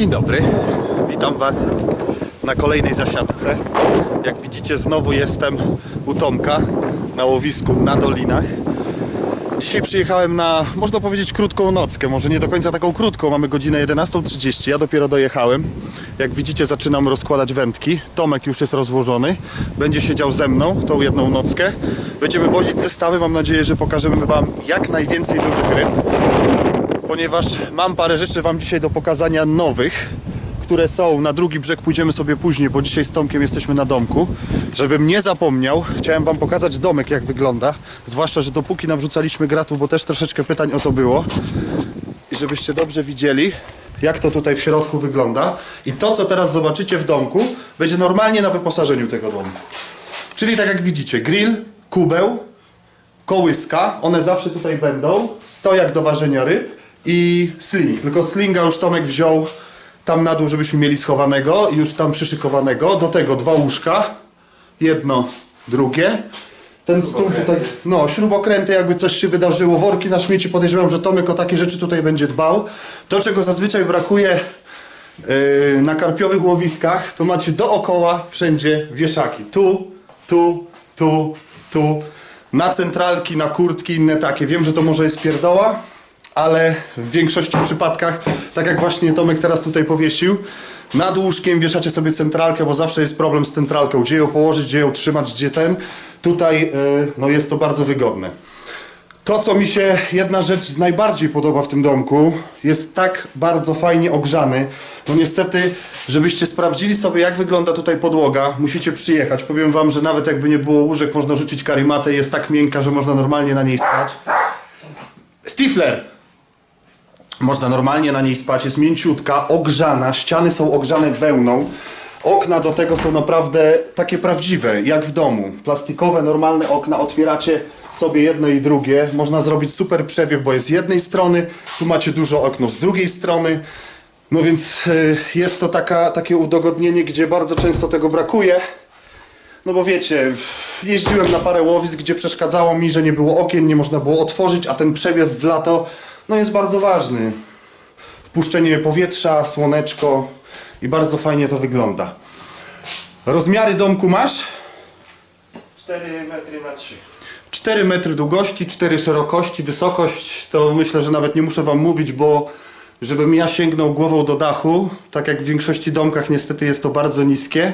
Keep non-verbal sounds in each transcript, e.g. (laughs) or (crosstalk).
Dzień dobry, witam Was na kolejnej zasiadce. Jak widzicie, znowu jestem u Tomka na łowisku na Dolinach. Dzisiaj przyjechałem na, można powiedzieć, krótką nockę. Może nie do końca taką krótką, mamy godzinę 11.30. Ja dopiero dojechałem. Jak widzicie, zaczynam rozkładać wędki. Tomek już jest rozłożony. Będzie siedział ze mną tą jedną nockę. Będziemy wozić zestawy. Mam nadzieję, że pokażemy Wam jak najwięcej dużych ryb ponieważ mam parę rzeczy Wam dzisiaj do pokazania nowych, które są na drugi brzeg. Pójdziemy sobie później, bo dzisiaj z Tomkiem jesteśmy na domku. Żebym nie zapomniał, chciałem Wam pokazać domek, jak wygląda. Zwłaszcza, że dopóki nawrzucaliśmy gratów, bo też troszeczkę pytań o to było. I żebyście dobrze widzieli, jak to tutaj w środku wygląda. I to, co teraz zobaczycie w domku, będzie normalnie na wyposażeniu tego domku. Czyli tak jak widzicie, grill, kubeł, kołyska, one zawsze tutaj będą, stojak do ważenia ryb i sling. Tylko slinga już Tomek wziął tam na dół, żebyśmy mieli schowanego i już tam przyszykowanego. Do tego dwa łóżka, jedno, drugie. Ten stół tutaj, no śrubokręty jakby coś się wydarzyło, worki na śmieci, podejrzewam, że Tomek o takie rzeczy tutaj będzie dbał. To czego zazwyczaj brakuje yy, na karpiowych łowiskach, to macie dookoła wszędzie wieszaki. Tu, tu, tu, tu. Na centralki, na kurtki, inne takie. Wiem, że to może jest pierdoła, ale w większości przypadkach, tak jak właśnie Tomek teraz tutaj powiesił, nad łóżkiem wieszacie sobie centralkę, bo zawsze jest problem z centralką. Gdzie ją położyć, gdzie ją trzymać, gdzie ten. Tutaj yy, no jest to bardzo wygodne. To, co mi się jedna rzecz najbardziej podoba w tym domku, jest tak bardzo fajnie ogrzany. No niestety, żebyście sprawdzili sobie, jak wygląda tutaj podłoga, musicie przyjechać. Powiem Wam, że nawet jakby nie było łóżek, można rzucić karimatę, jest tak miękka, że można normalnie na niej spać. Stifler! Można normalnie na niej spać, jest mięciutka, ogrzana, ściany są ogrzane wełną. Okna do tego są naprawdę takie prawdziwe, jak w domu. Plastikowe, normalne okna, otwieracie sobie jedno i drugie. Można zrobić super przewiew, bo jest z jednej strony, tu macie dużo okno z drugiej strony. No więc y, jest to taka, takie udogodnienie, gdzie bardzo często tego brakuje. No bo wiecie, jeździłem na parę łowisk, gdzie przeszkadzało mi, że nie było okien, nie można było otworzyć, a ten przewiew w lato no jest bardzo ważny. Wpuszczenie powietrza, słoneczko i bardzo fajnie to wygląda. Rozmiary domku masz? 4 metry na 3. 4 metry długości, 4 szerokości, wysokość to myślę, że nawet nie muszę Wam mówić, bo żebym ja sięgnął głową do dachu, tak jak w większości domkach niestety jest to bardzo niskie.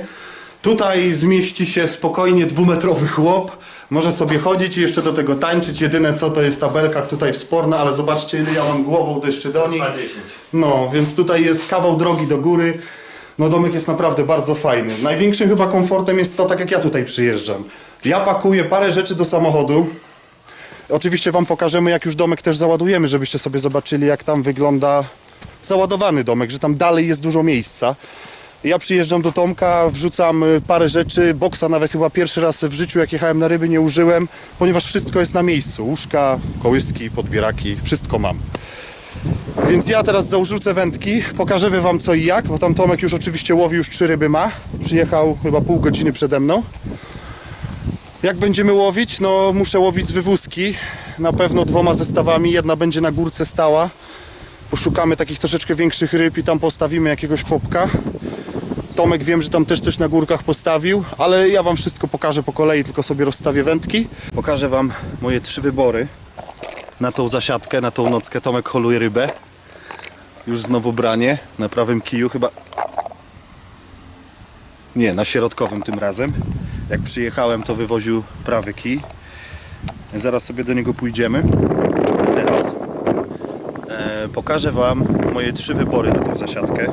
Tutaj zmieści się spokojnie dwumetrowy chłop, może sobie chodzić i jeszcze do tego tańczyć. Jedyne co to jest tabelka tutaj wsporna, ale zobaczcie ile ja mam głową do jeszcze do niej. 20. No, więc tutaj jest kawał drogi do góry. No domek jest naprawdę bardzo fajny. Największym chyba komfortem jest to, tak jak ja tutaj przyjeżdżam. Ja pakuję parę rzeczy do samochodu. Oczywiście Wam pokażemy, jak już domek też załadujemy, żebyście sobie zobaczyli, jak tam wygląda załadowany domek, że tam dalej jest dużo miejsca. Ja przyjeżdżam do Tomka, wrzucam y, parę rzeczy, boksa nawet chyba pierwszy raz w życiu, jak jechałem na ryby, nie użyłem, ponieważ wszystko jest na miejscu. Łóżka, kołyski, podbieraki, wszystko mam. Więc ja teraz zarzucę wędki, pokażemy Wam co i jak, bo tam Tomek już oczywiście łowi, już trzy ryby ma. Przyjechał chyba pół godziny przede mną. Jak będziemy łowić? No muszę łowić z wywózki, na pewno dwoma zestawami, jedna będzie na górce stała. Poszukamy takich troszeczkę większych ryb i tam postawimy jakiegoś popka. Tomek wiem, że tam też coś na górkach postawił, ale ja Wam wszystko pokażę po kolei, tylko sobie rozstawię wędki. Pokażę Wam moje trzy wybory na tą zasiadkę, na tą nockę. Tomek holuje rybę. Już znowu branie na prawym kiju chyba. Nie, na środkowym tym razem. Jak przyjechałem, to wywoził prawy kij. Zaraz sobie do niego pójdziemy. A teraz e, pokażę Wam moje trzy wybory na tą zasiadkę,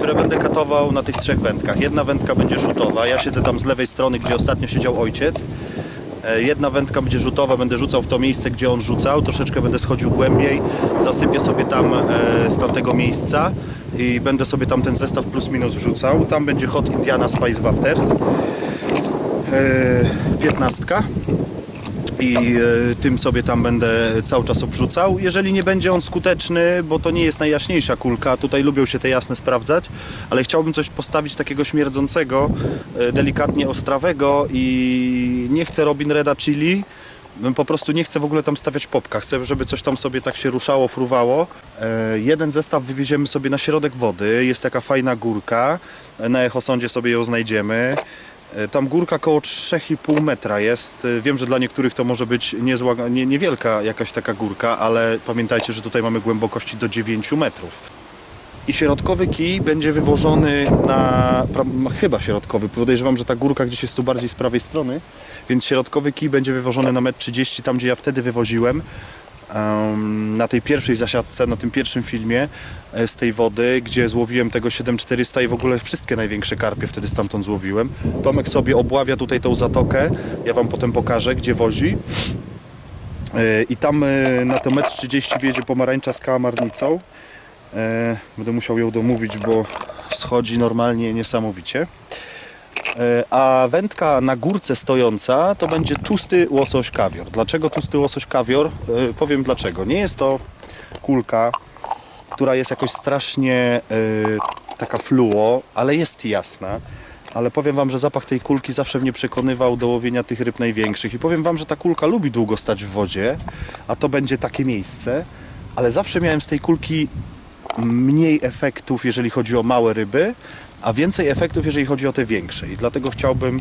które będę katował na tych trzech wędkach. Jedna wędka będzie rzutowa. Ja siedzę tam z lewej strony, gdzie ostatnio siedział ojciec. E, Jedna wędka będzie rzutowa, będę rzucał w to miejsce, gdzie on rzucał, troszeczkę będę schodził głębiej, zasypię sobie tam e, z tamtego miejsca i będę sobie tam ten zestaw plus minus wrzucał. Tam będzie Hot Indiana Spice Wafters, e, 15 i e, tym sobie tam będę cały czas obrzucał. Jeżeli nie będzie on skuteczny, bo to nie jest najjaśniejsza kulka, tutaj lubią się te jasne sprawdzać, ale chciałbym coś postawić takiego śmierdzącego, e, delikatnie ostrawego i nie chcę Robin Reda Chili, po prostu nie chcę w ogóle tam stawiać popka. Chcę, żeby coś tam sobie tak się ruszało, fruwało. E, jeden zestaw wywieziemy sobie na środek wody. Jest taka fajna górka. Na Echosądzie sobie ją znajdziemy. E, Tam górka koło 3,5 metra jest. E, Wiem, że dla niektórych to może być niezła, nie, niewielka jakaś taka górka, ale pamiętajcie, że tutaj mamy głębokości do 9 metrów. I środkowy kij będzie wywożony na. Chyba środkowy. Podejrzewam, że ta górka gdzieś jest tu bardziej z prawej strony. Więc środkowy kij będzie wywożony na metr 30, tam gdzie ja wtedy wywoziłem. Na tej pierwszej zasiadce, na tym pierwszym filmie e, z tej wody, gdzie złowiłem tego 7400 i w ogóle wszystkie największe karpie wtedy stamtąd złowiłem. Tomek sobie obławia tutaj tą zatokę. Ja Wam potem pokażę, gdzie wozi. E, I tam e, na to metr 30 wjedzie pomarańcza z kałamarnicą. Będę musiał ją domówić, bo schodzi normalnie niesamowicie. E, A wędka na górce stojąca to będzie tłusty łosoś kawior. Dlaczego tłusty łosoś kawior? E, Powiem dlaczego. Nie jest to kulka, która jest jakoś strasznie e, taka fluo, ale jest jasna. Ale powiem Wam, że zapach tej kulki zawsze mnie przekonywał do łowienia tych ryb największych. I powiem Wam, że ta kulka lubi długo stać w wodzie, a to będzie takie miejsce. Ale zawsze miałem z tej kulki mniej efektów, jeżeli chodzi o małe ryby, a więcej efektów, jeżeli chodzi o te większe. I dlatego chciałbym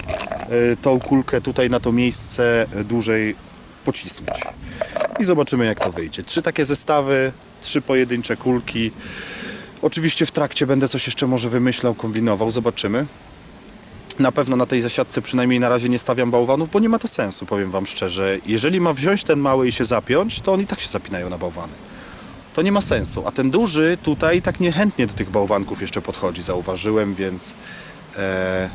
y, tą kulkę tutaj na to miejsce y, dłużej pocisnąć. I zobaczymy, jak to wyjdzie. Trzy takie zestawy, trzy pojedyncze kulki. Oczywiście w trakcie będę coś jeszcze może wymyślał, kombinował, zobaczymy. Na pewno na tej zasiadce przynajmniej na razie nie stawiam bałwanów, bo nie ma to sensu, powiem Wam szczerze. Jeżeli ma wziąć ten mały i się zapiąć, to oni tak się zapinają na bałwany to nie ma sensu. A ten duży tutaj tak niechętnie do tych bałwanków jeszcze podchodzi, zauważyłem, więc e,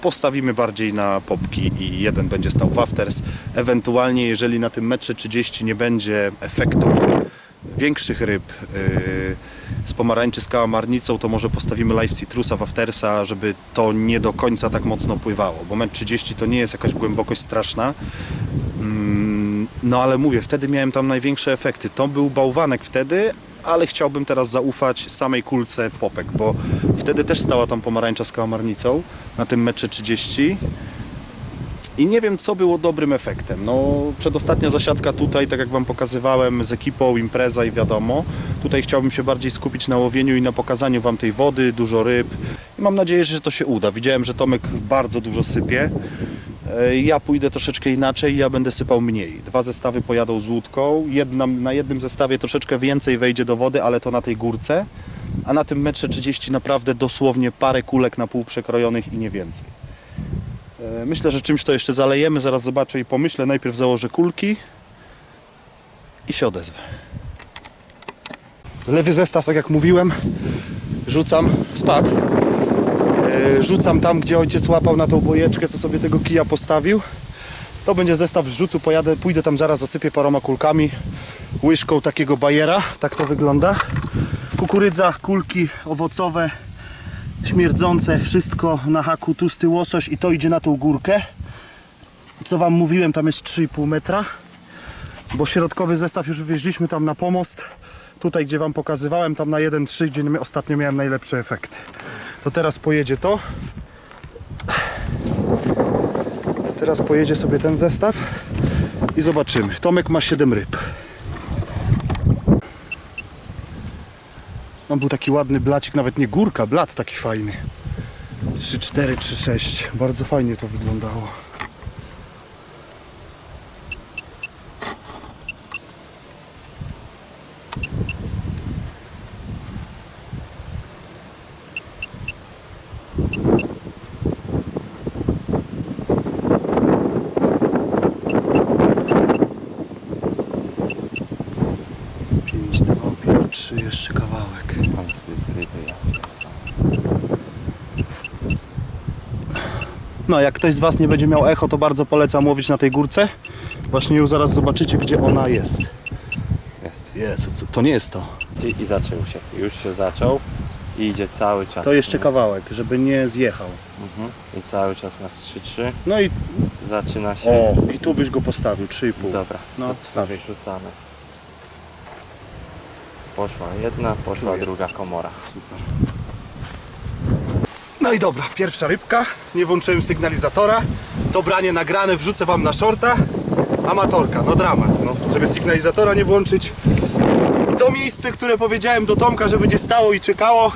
postawimy bardziej na popki i jeden będzie stał w afters. Ewentualnie, jeżeli na tym metrze 30 nie będzie efektów większych ryb e, z pomarańczy z kałamarnicą, to może postawimy live citrusa w aftersa, żeby to nie do końca tak mocno pływało, bo metr 30 to nie jest jakaś głębokość straszna. No ale mówię, wtedy miałem tam największe efekty. To był bałwanek wtedy, ale chciałbym teraz zaufać samej kulce popek, bo wtedy też stała tam pomarańcza z kałamarnicą na tym metrze 30. I nie wiem, co było dobrym efektem. No, przedostatnia zasiadka tutaj, tak jak Wam pokazywałem, z ekipą, impreza i wiadomo. Tutaj chciałbym się bardziej skupić na łowieniu i na pokazaniu Wam tej wody, dużo ryb. I mam nadzieję, że to się uda. Widziałem, że Tomek bardzo dużo sypie. E, Ja pójdę troszeczkę inaczej, ja będę sypał mniej. Dwa zestawy pojadą z łódką, Jedna, na jednym zestawie troszeczkę więcej wejdzie do wody, ale to na tej górce, a na tym metrze 30 naprawdę dosłownie parę kulek na pół przekrojonych i nie więcej. E, Myślę, że czymś to jeszcze zalejemy, zaraz zobaczę i pomyślę. Najpierw założę kulki i się odezwę. Lewy zestaw, tak jak mówiłem, rzucam, spadł. E, rzucam tam, gdzie ojciec łapał na tą bojeczkę, co sobie tego kija postawił. To będzie zestaw rzucu, pojadę, pójdę tam zaraz, zasypię paroma kulkami, łyżką takiego bajera, tak to wygląda. Kukurydza, kulki owocowe, śmierdzące, wszystko na haku, tłusty łosoś i to idzie na tą górkę. Co Wam mówiłem, tam jest 3,5 metra, bo środkowy zestaw już wywieźliśmy tam na pomost. Tutaj, gdzie Wam pokazywałem, tam na 1,3, gdzie ostatnio miałem najlepszy efekt to teraz pojedzie to. Teraz pojedzie sobie ten zestaw i zobaczymy. Tomek ma 7 ryb. On był taki ładny blacik, nawet nie górka, blat taki fajny. 3, 4, 3, 6. Bardzo fajnie to wyglądało. Pięć ten obiad, trzy jeszcze kawałek. No, jak ktoś z Was nie będzie miał echo, to bardzo polecam łowić na tej górce. Właśnie już zaraz zobaczycie, gdzie ona jest. Jest. Jezu, co- to nie jest to. I, I zaczął się. Już się zaczął i idzie cały czas. To jeszcze kawałek, żeby nie zjechał. Mhm. I cały czas ma 3-3. No i Zaczyna się. o, i tu byś go postawił, 3,5. Dobra, No, stawię. rzucamy. Poszła jedna, poszła druga komora. No i dobra, pierwsza rybka. Nie włączyłem sygnalizatora. To branie nagrane wrzucę Wam na shorta. amatorka, no dramat, no, żeby sygnalizatora nie włączyć. I to miejsce, które powiedziałem do Tomka, że będzie stało i czekało,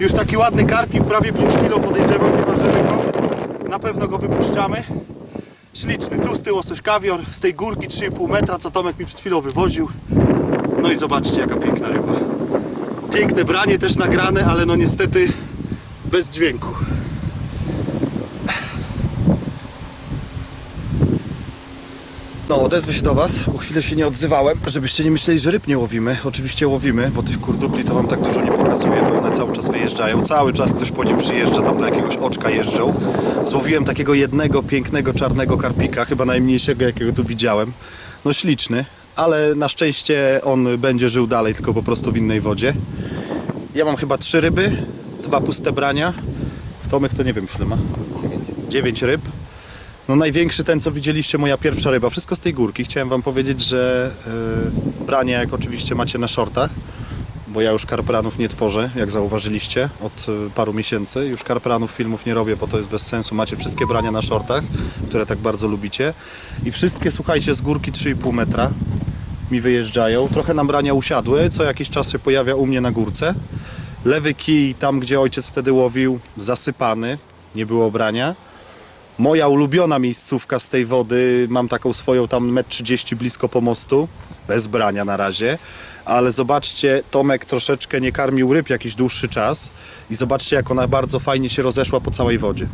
już taki ładny karpik, prawie 5 kg podejrzewam, nie ważymy go. Na pewno go wypuszczamy. Śliczny, tłusty łosoś kawior z tej górki 3,5 metra, co Tomek mi przed chwilą wywoził. No i zobaczcie, jaka piękna ryba. Piękne branie też nagrane, ale no niestety bez dźwięku. No, odezwę się do Was, bo chwilę się nie odzywałem, żebyście nie myśleli, że ryb nie łowimy. Oczywiście łowimy, bo tych kurdupli to Wam tak dużo nie pokazuję, bo one cały czas wyjeżdżają. Cały czas ktoś po nim przyjeżdża, tam do jakiegoś oczka jeżdżą. Złowiłem takiego jednego pięknego czarnego karpika, chyba najmniejszego jakiego tu widziałem. No śliczny, ale na szczęście on będzie żył dalej, tylko po prostu w innej wodzie. Ja mam chyba trzy ryby, dwa puste brania. Tomek to nie wiem, ile ma. Dziewięć ryb. No największy ten, co widzieliście, moja pierwsza ryba. Wszystko z tej górki. Chciałem Wam powiedzieć, że yy, branie, jak oczywiście macie na shortach, bo ja już karpranów nie tworzę, jak zauważyliście, od y, paru miesięcy. Już karpranów filmów nie robię, bo to jest bez sensu. Macie wszystkie brania na shortach, które tak bardzo lubicie. I wszystkie, słuchajcie, z górki 3,5 metra mi wyjeżdżają. Trochę nam brania usiadły, co jakiś czas się pojawia u mnie na górce. Lewy kij, tam gdzie ojciec wtedy łowił, zasypany, nie było brania. Moja ulubiona miejscówka z tej wody, mam taką swoją tam 1,30 m blisko pomostu, bez brania na razie, ale zobaczcie, Tomek troszeczkę nie karmił ryb jakiś dłuższy czas i zobaczcie jak ona bardzo fajnie się rozeszła po całej wodzie.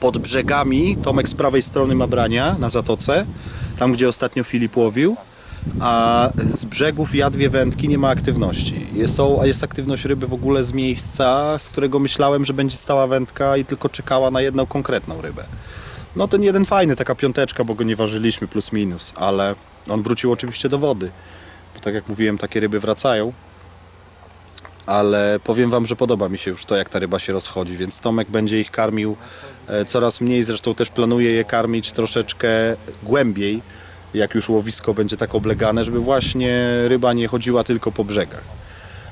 Pod brzegami Tomek z prawej strony ma brania na zatoce, tam gdzie ostatnio Filip łowił, a z brzegów jadwie wędki nie ma aktywności. Jest, jest aktywność ryby w ogóle z miejsca, z którego myślałem, że będzie stała wędka i tylko czekała na jedną konkretną rybę. No ten jeden fajny, taka piąteczka, bo go nie ważyliśmy plus minus, ale on wrócił oczywiście do wody. Bo tak jak mówiłem, takie ryby wracają. Ale powiem Wam, że podoba mi się już to, jak ta ryba się rozchodzi, więc Tomek będzie ich karmił e, coraz mniej. Zresztą też planuje je karmić troszeczkę głębiej, jak już łowisko będzie tak oblegane, żeby właśnie ryba nie chodziła tylko po brzegach.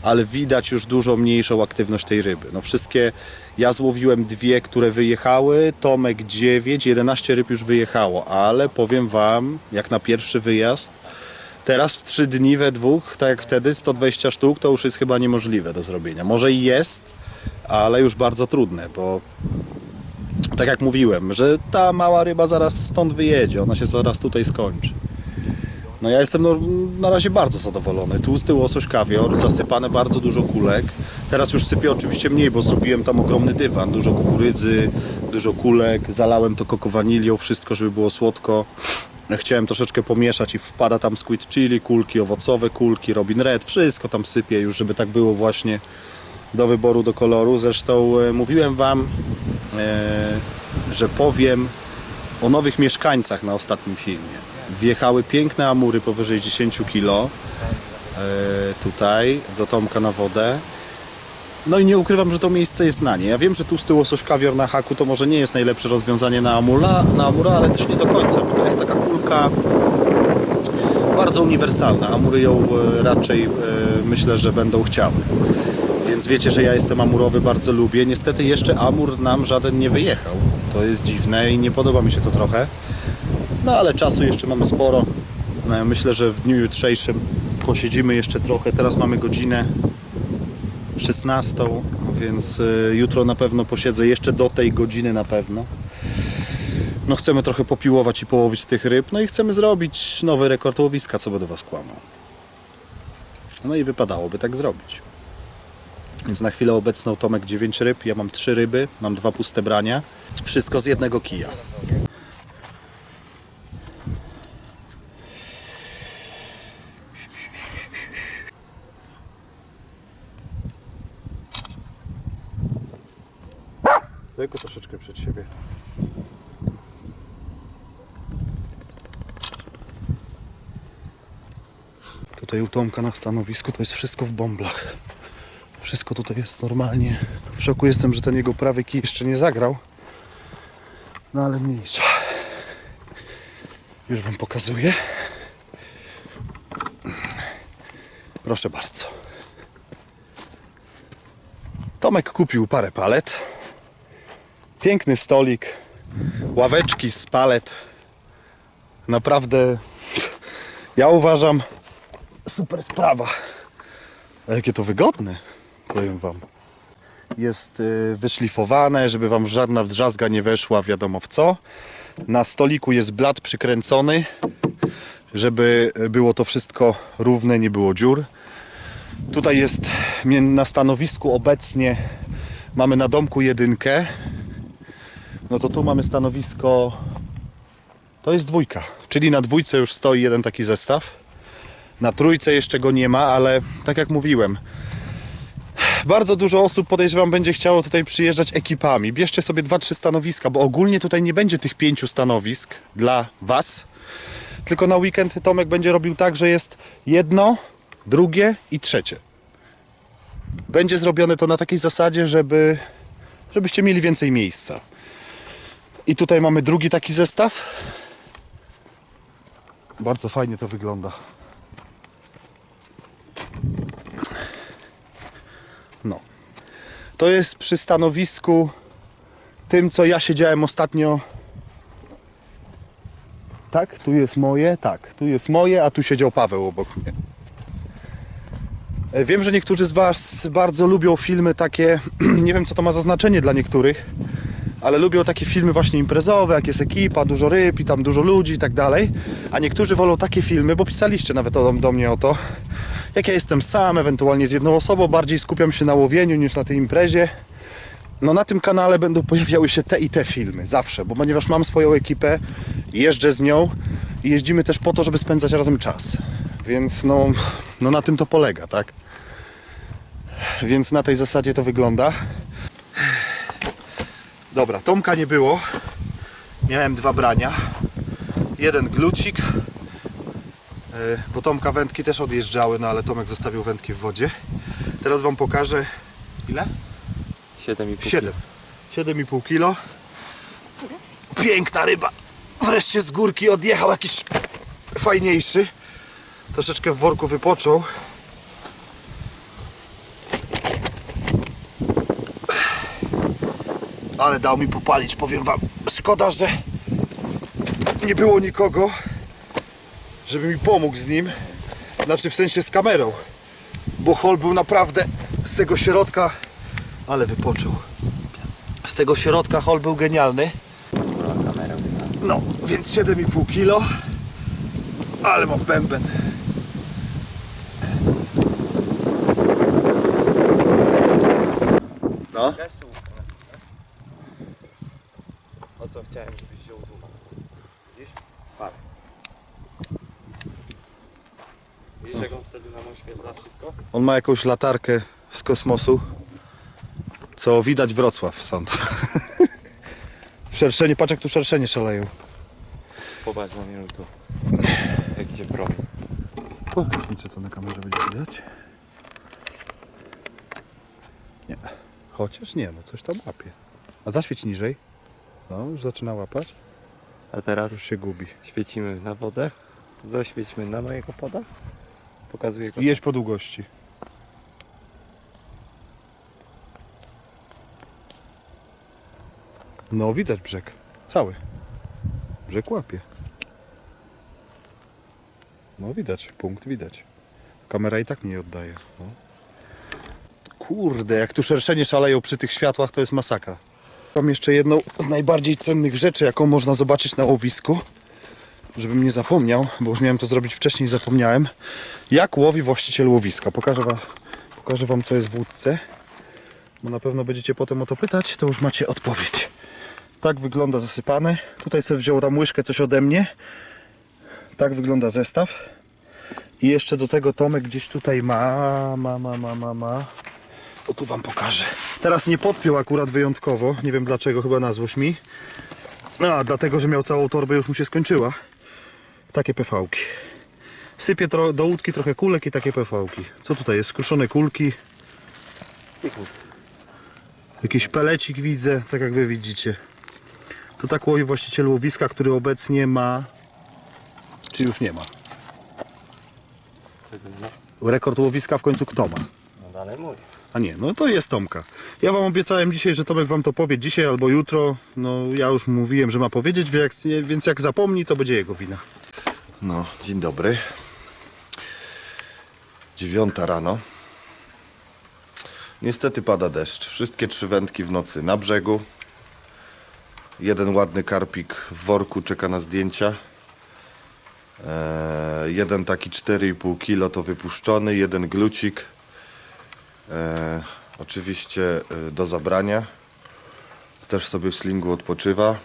Ale widać już dużo mniejszą aktywność tej ryby. No wszystkie, ja złowiłem dwie, które wyjechały, Tomek 9, 11 ryb już wyjechało, ale powiem Wam, jak na pierwszy wyjazd, teraz w 3 dni we dwóch, tak jak wtedy, 120 sztuk, to już jest chyba niemożliwe do zrobienia. Może i jest, ale już bardzo trudne, bo tak jak mówiłem, że ta mała ryba zaraz stąd wyjedzie, ona się zaraz tutaj skończy. No ja jestem no, na razie bardzo zadowolony. Tłusty łosoś kawior, zasypane bardzo dużo kulek. Teraz już sypię oczywiście mniej, bo zrobiłem tam ogromny dywan, dużo kukurydzy, dużo kulek, zalałem to kokowanilią, wszystko, żeby było słodko. Chciałem troszeczkę pomieszać i wpada tam squid chili, kulki owocowe, kulki Robin Red, wszystko tam sypię już, żeby tak było właśnie do wyboru, do koloru. Zresztą e, mówiłem Wam, e, że powiem o nowych mieszkańcach na ostatnim filmie. Wjechały piękne amury powyżej 10 kg e, tutaj do Tomka na wodę. No i nie ukrywam, że to miejsce jest na nie. Ja wiem, że tłusty łosoś kawior na haku to może nie jest najlepsze rozwiązanie na amura, na amura, ale też nie do końca, bo to jest taka kulka bardzo uniwersalna. Amury ją raczej myślę, że będą chciały. Więc wiecie, że ja jestem amurowy, bardzo lubię. Niestety jeszcze amur nam żaden nie wyjechał. To jest dziwne i nie podoba mi się to trochę. No ale czasu jeszcze mamy sporo. E, Myślę, że w dniu jutrzejszym posiedzimy jeszcze trochę. Teraz mamy godzinę 16, więc e, jutro na pewno posiedzę jeszcze do tej godziny na pewno. No chcemy trochę popiłować i połowić tych ryb, no i chcemy zrobić nowy rekord łowiska, co by do Was kłamał. No i wypadałoby tak zrobić. Więc na chwilę obecną Tomek 9 ryb, ja mam 3 ryby, mam dwa puste brania. Wszystko z jednego kija. Daj go troszeczkę przed siebie. Tutaj u Tomka na stanowisku to jest wszystko w bąblach. Wszystko tutaj jest normalnie. W szoku jestem, że ten jego prawy kij jeszcze nie zagrał. No ale mniejsza. Już wam pokazuję. Proszę bardzo. Tomek kupił parę palet. Piękny stolik. Ławeczki z palet. Naprawdę, ja uważam, super sprawa. A jakie to wygodne, powiem Wam. Jest y, wyszlifowane, żeby Wam żadna drzazga nie weszła, wiadomo w co. Na stoliku jest blat przykręcony, żeby było to wszystko równe, nie było dziur. Tutaj jest na stanowisku obecnie mamy na domku jedynkę. No to tu mamy stanowisko. To jest dwójka, czyli na dwójce już stoi jeden taki zestaw. Na trójce jeszcze go nie ma, ale tak jak mówiłem, bardzo dużo osób podejrzewam będzie chciało tutaj przyjeżdżać ekipami. Bierzcie sobie dwa, trzy stanowiska, bo ogólnie tutaj nie będzie tych pięciu stanowisk dla Was. Tylko na weekend Tomek będzie robił tak, że jest jedno, drugie i trzecie. Będzie zrobione to na takiej zasadzie, żeby, żebyście mieli więcej miejsca. I tutaj mamy drugi taki zestaw. Bardzo fajnie to wygląda. No. To jest przy stanowisku tym, co ja siedziałem ostatnio. Tak, tu jest moje, tak, tu jest moje, a tu siedział Paweł obok mnie. E, Wiem, że niektórzy z Was bardzo lubią filmy takie, (clears throat) nie wiem co to ma za znaczenie dla niektórych, ale lubią takie filmy właśnie imprezowe, jak jest ekipa, dużo ryb i tam dużo ludzi i tak dalej. A niektórzy wolą takie filmy, bo pisaliście nawet o, do mnie o to, jak ja jestem sam, ewentualnie z jedną osobą, bardziej skupiam się na łowieniu niż na tej imprezie. No na tym kanale będą pojawiały się te i te filmy, zawsze, bo ponieważ mam swoją ekipę, jeżdżę z nią i jeździmy też po to, żeby spędzać razem czas. Więc no, no na tym to polega, tak? Więc na tej zasadzie to wygląda. Dobra, Tomka nie było. Miałem dwa brania. Jeden glucik, bo Tomka wędki też odjeżdżały, no ale Tomek zostawił wędki w wodzie. Teraz Wam pokażę ile? 7,5 7. 7,5 kilo. Piękna ryba. Wreszcie z górki odjechał jakiś fajniejszy. Troszeczkę w worku wypoczął. Ale dał mi popalić, powiem wam. Szkoda, że nie było nikogo, żeby mi pomógł z nim. Znaczy w sensie z kamerą. Bo hol był naprawdę z tego środka ale wypoczął. Z tego środka hol był genialny. No, więc 7,5 kilo. Ale mam bęben. No. O co chciałem, żebyś wziął zooma. Widzisz? Par. Widzisz jak on wtedy nam oświetla wszystko? On ma jakąś latarkę z kosmosu. Co widać Wrocław stąd. (laughs) szerszenie, patrz jak tu szerszenie szaleją. Popatrz na mnie tu. Jak idzie prom. Pokaż mi co to na kamerze będzie widać. Nie. Chociaż nie, no coś tam łapie. A zaświeć niżej. No, już zaczyna łapać. A teraz Już się gubi. świecimy na wodę. Zaświećmy na mojego poda. Pokazuję go. Jeźdź po długości. No widać brzeg. Cały. Brzeg łapie. No widać, punkt widać. Kamera i tak nie oddaje. No. Kurde, jak tu szerszenie szaleją przy tych światłach, to jest masakra. Mam jeszcze jedną z najbardziej cennych rzeczy, jaką można zobaczyć na łowisku. Żebym nie zapomniał, bo już miałem to zrobić wcześniej zapomniałem. Jak łowi właściciel łowiska? Pokażę wam, pokażę wam co jest w łódce. Bo na pewno będziecie potem o to pytać, to już macie odpowiedź. Tak wygląda zasypane. Tutaj sobie wziął tam łyżkę coś ode mnie. Tak wygląda zestaw. I jeszcze do tego Tomek gdzieś tutaj ma, ma, ma, ma, ma, ma. O tu wam pokażę. Teraz nie podpiął akurat wyjątkowo. Nie wiem dlaczego, chyba na złość mi. A, dlatego, że miał całą torbę, już mu się skończyła. Takie PV-ki. Sypię do łódki trochę kulek i takie PV-ki. Co tutaj jest? Skruszone kulki. Jakiś pelecik widzę, tak jak wy widzicie. To tak łowi właściciel łowiska, który obecnie ma... Czy już nie ma? Rekord łowiska w końcu kto ma? No dalej mój. A nie, no to jest Tomka. Ja wam obiecałem dzisiaj, że Tomek wam to powie dzisiaj albo jutro. No ja już mówiłem, że ma powiedzieć, więc jak zapomni, to będzie jego wina. No, dzień dobry. Dziewiąta rano. Niestety pada deszcz. Wszystkie trzy wędki w nocy na brzegu. Jeden ładny karpik w worku czeka na zdjęcia. Eee, jeden taki 4,5 kg to wypuszczony, jeden glucik. Eee, oczywiście e, do zabrania. Też sobie w slingu odpoczywa.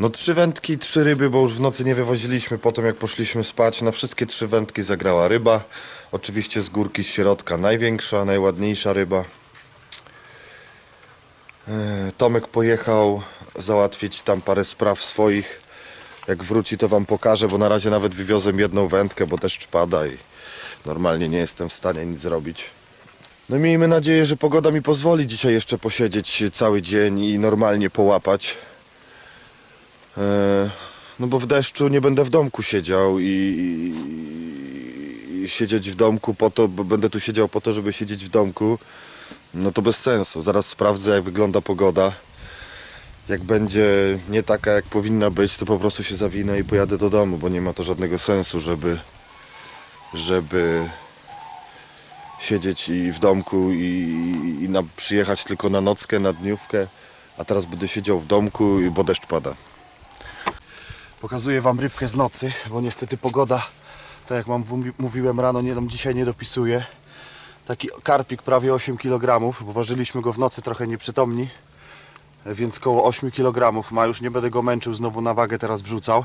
No trzy wędki, trzy ryby, bo już w nocy nie wywoziliśmy po tym jak poszliśmy spać. Na wszystkie trzy wędki zagrała ryba. Oczywiście z górki z środka największa, najładniejsza ryba. E, Tomek pojechał załatwić tam parę spraw swoich. Jak wróci to wam pokażę, bo na razie nawet wywiozłem jedną wędkę, bo deszcz pada i normalnie nie jestem w stanie nic zrobić. No miejmy nadzieję, że pogoda mi pozwoli dzisiaj jeszcze posiedzieć cały dzień i normalnie połapać. E, No bo w deszczu nie będę w domku siedział i, i, i siedzieć w domku po to, bo będę tu siedział po to, żeby siedzieć w domku. No to bez sensu. Zaraz sprawdzę jak wygląda pogoda. Jak będzie nie taka jak powinna być, to po prostu się zawinę i pojadę do domu, bo nie ma to żadnego sensu, żeby żeby siedzieć i w domku i, i na, przyjechać tylko na nockę, na dniówkę, a teraz będę siedział w domku, bo deszcz pada. Pokazuję Wam rybkę z nocy, bo niestety pogoda, tak jak wumi- mówiłem rano, nie, nam dzisiaj nie dopisuje. Taki karpik prawie 8 kg, bo ważyliśmy go w nocy trochę nieprzytomni, więc koło 8 kg ma. Już nie będę go męczył, znowu na wagę teraz wrzucał,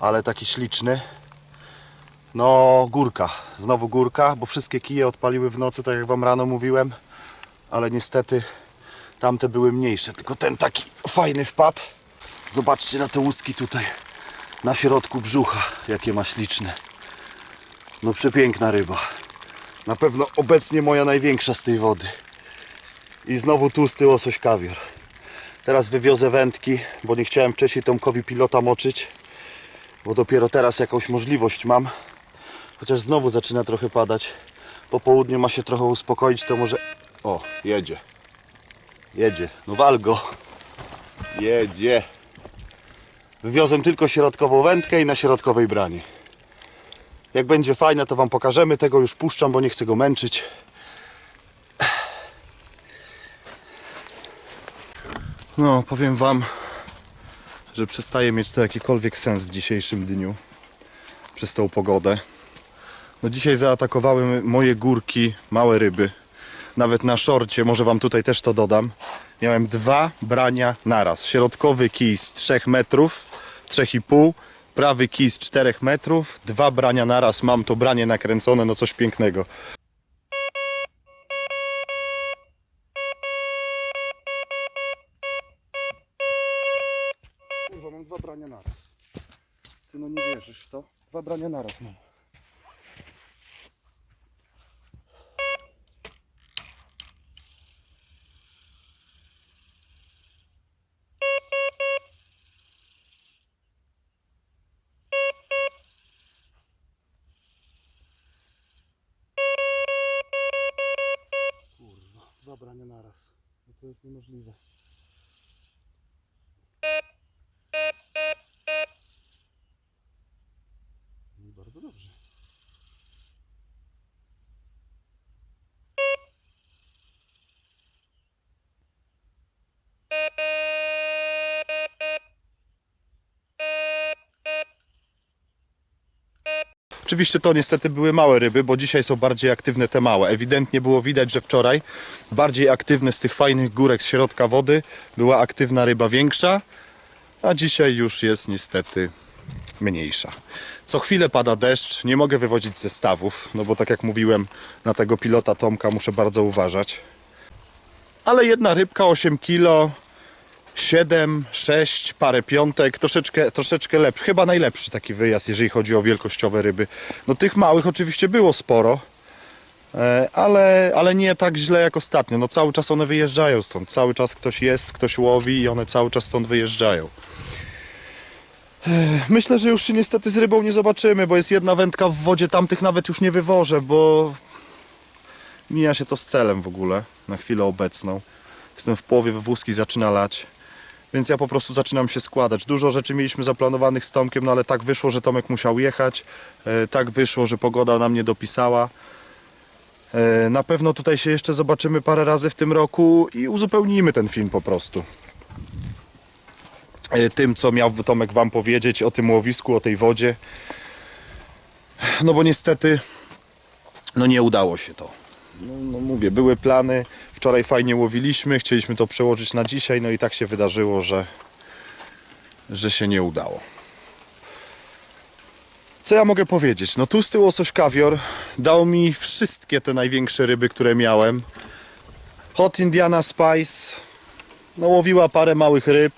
ale taki śliczny. No, górka, znowu górka, bo wszystkie kije odpaliły w nocy, tak jak Wam rano mówiłem, ale niestety tamte były mniejsze, tylko ten taki fajny wpadł. Zobaczcie na te łuski tutaj na środku brzucha, jakie ma śliczne. No przepiękna ryba. Na pewno obecnie moja największa z tej wody. I znowu tłusty łosoś kawior. Teraz wywiozę wędki, bo nie chciałem wcześniej Tomkowi pilota moczyć, bo dopiero teraz jakąś możliwość mam. Chociaż znowu zaczyna trochę padać. Po południu ma się trochę uspokoić, to może... O, jedzie. Jedzie. No wal go. Jedzie. Wywiozłem tylko środkową wędkę i na środkowej branie. Jak będzie fajne, to Wam pokażemy. Tego już puszczam, bo nie chcę go męczyć. No, powiem Wam, że przestaje mieć to jakikolwiek sens w dzisiejszym dniu. Przez tą pogodę. No dzisiaj zaatakowały moje górki małe ryby. Nawet na szorcie, może Wam tutaj też to dodam. Miałem dwa brania naraz. Środkowy kij z 3 metrów, 3,5. Prawy kij z 4 metrów. Dwa brania naraz. Mam to branie nakręcone, no coś pięknego. Kurwa, mam dwa brania naraz. Ty no nie wierzysz w to? Dwa brania naraz mam. Kurwa, dwa brania naraz. No to jest niemożliwe. No i bardzo dobrze. Oczywiście to niestety były małe ryby, bo dzisiaj są bardziej aktywne te małe. Ewidentnie było widać, że wczoraj bardziej aktywne z tych fajnych górek z środka wody była aktywna ryba większa, a dzisiaj już jest niestety mniejsza. Co chwilę pada deszcz, nie mogę wywodzić zestawów, no bo tak jak mówiłem, na tego pilota Tomka muszę bardzo uważać. Ale jedna rybka 8 kg, 7, 6, parę piątek, troszeczkę, troszeczkę lepszy, chyba najlepszy taki wyjazd, jeżeli chodzi o wielkościowe ryby. No tych małych oczywiście było sporo, e, ale, ale nie tak źle jak ostatnio. No cały czas one wyjeżdżają stąd, cały czas ktoś jest, ktoś łowi i one cały czas stąd wyjeżdżają. E, Myślę, że już się niestety z rybą nie zobaczymy, bo jest jedna wędka w wodzie, tamtych nawet już nie wywożę, bo mija się to z celem w ogóle na chwilę obecną. Jestem w połowie wywózki, zaczyna lać. Więc ja po prostu zaczynam się składać. Dużo rzeczy mieliśmy zaplanowanych z Tomkiem, no ale tak wyszło, że Tomek musiał jechać. E, tak wyszło, że pogoda nam nie dopisała. E, na pewno tutaj się jeszcze zobaczymy parę razy w tym roku i uzupełnimy ten film po prostu. E, tym, co miał Tomek Wam powiedzieć o tym łowisku, o tej wodzie. No bo niestety, no nie udało się to. No, no mówię, były plany. Wczoraj fajnie łowiliśmy, chcieliśmy to przełożyć na dzisiaj, no i tak się wydarzyło, że, że się nie udało. Co ja mogę powiedzieć? No tłusty łosoś kawior dał mi wszystkie te największe ryby, które miałem. Hot Indiana Spice no łowiła parę małych ryb,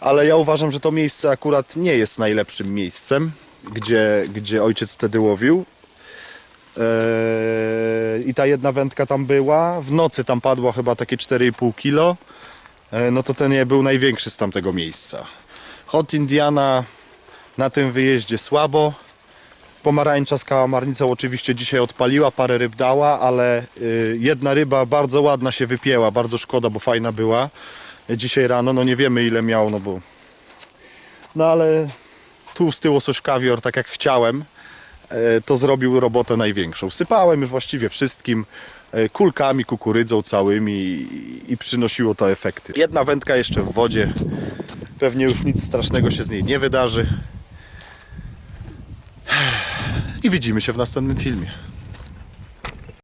ale ja uważam, że to miejsce akurat nie jest najlepszym miejscem, gdzie, gdzie ojciec wtedy łowił. Eee, I ta jedna wędka tam była. W nocy tam padło chyba takie 4,5 kilo. Eee, No to ten był największy z tamtego miejsca. Hot Indiana na tym wyjeździe słabo. Pomarańcza z kałamarnicą oczywiście dzisiaj odpaliła, parę ryb dała, ale y, jedna ryba bardzo ładna się wypięła, bardzo szkoda, bo fajna była. Dzisiaj rano, no nie wiemy ile miał, no bo... No ale tłusty łosoś kawior, tak jak chciałem, to zrobił robotę największą. Sypałem właściwie wszystkim, e, kulkami, kukurydzą całymi i przynosiło to efekty. Jedna wędka jeszcze w wodzie, pewnie już nic strasznego się z niej nie wydarzy. (sighs) I widzimy się w następnym filmie.